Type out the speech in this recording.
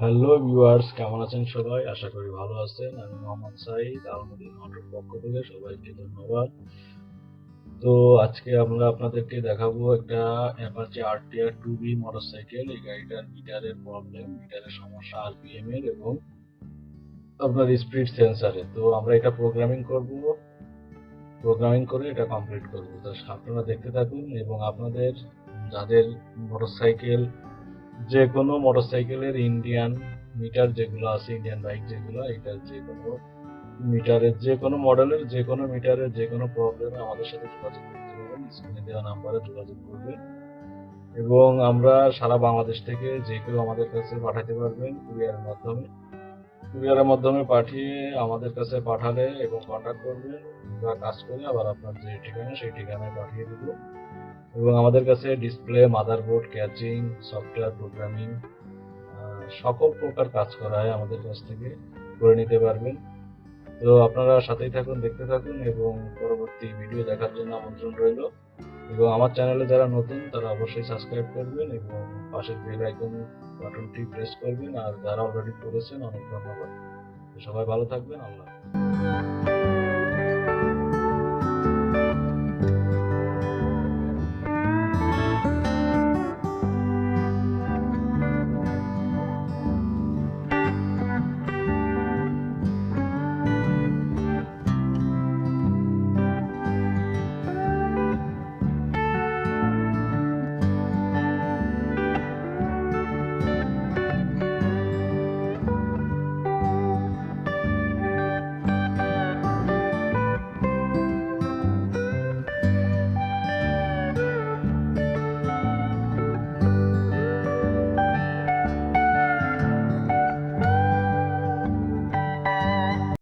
Hello viewers, কেমন আছেন সবাই? আশা করি ভালো আছেন। আমি মোহাম্মদ সাইদ আলমুদ্দিন অটোর পক্ষ থেকে সবাইকে ধন্যবাদ। তো আজকে আমরা আপনাদেরকে দেখাবো একটা Apache RTR two V motorcycle এই গাড়িটার মিটারের প্রবলেম মিটারের সমস্যা আরপিএম এর এবং আপনার স্পিড সেন্সারে তো আমরা এটা প্রোগ্রামিং করব। প্রোগ্রামিং করে এটা কমপ্লিট করব। তো আপনারা দেখতে থাকুন এবং আপনাদের, যাদের মোটরসাইকেল যে কোনো মোটরসাইকেলের ইন্ডিয়ান মিটার যেগুলো আছে ইন্ডিয়ান বাইক যেগুলো, এটার যে কোনো মিটারের যে কোনো মডেলের যে কোনো মিটারের যে কোনো প্রবলেমে আমাদের সাথে যোগাযোগ করতে পারবেন স্ক্রিনে দেওয়া নাম্বারে যোগাযোগ করবেন। এবং আমরা সারা বাংলাদেশ থেকে যে কেউ আমাদের কাছে পাঠাতে পারবেন কুরিয়ারের মাধ্যমে। কুরিয়ারের মাধ্যমে পাঠিয়ে আমাদের কাছে পাঠালে এবং কন্ট্যাক্ট করবেন। আমরা কাজ করে আবার আপনার যে ঠিকানা, সেই ঠিকানায় পাঠিয়ে দেবো। এবং আমাদের কাছে display motherboard caching software programming সকল প্রকার কাজ করা হয় আমাদের কাছ থেকে করে নিতে পারবেন। তো আপনারা সাথেই থাকুন, দেখতে থাকুন এবং পরবর্তী ভিডিও দেখার জন্য আমন্ত্রণ রইল। এবং আমার চ্যানেলে যারা নতুন, তারা অবশ্যই সাবস্ক্রাইব করবেন এবং পাশের বেল আইকন বাটনটি প্রেস করবেন। আর যারা অলরেডি করেছেন, অনেক ধন্যবাদ। সবাই ভালো থাকবেন, আল্লাহ।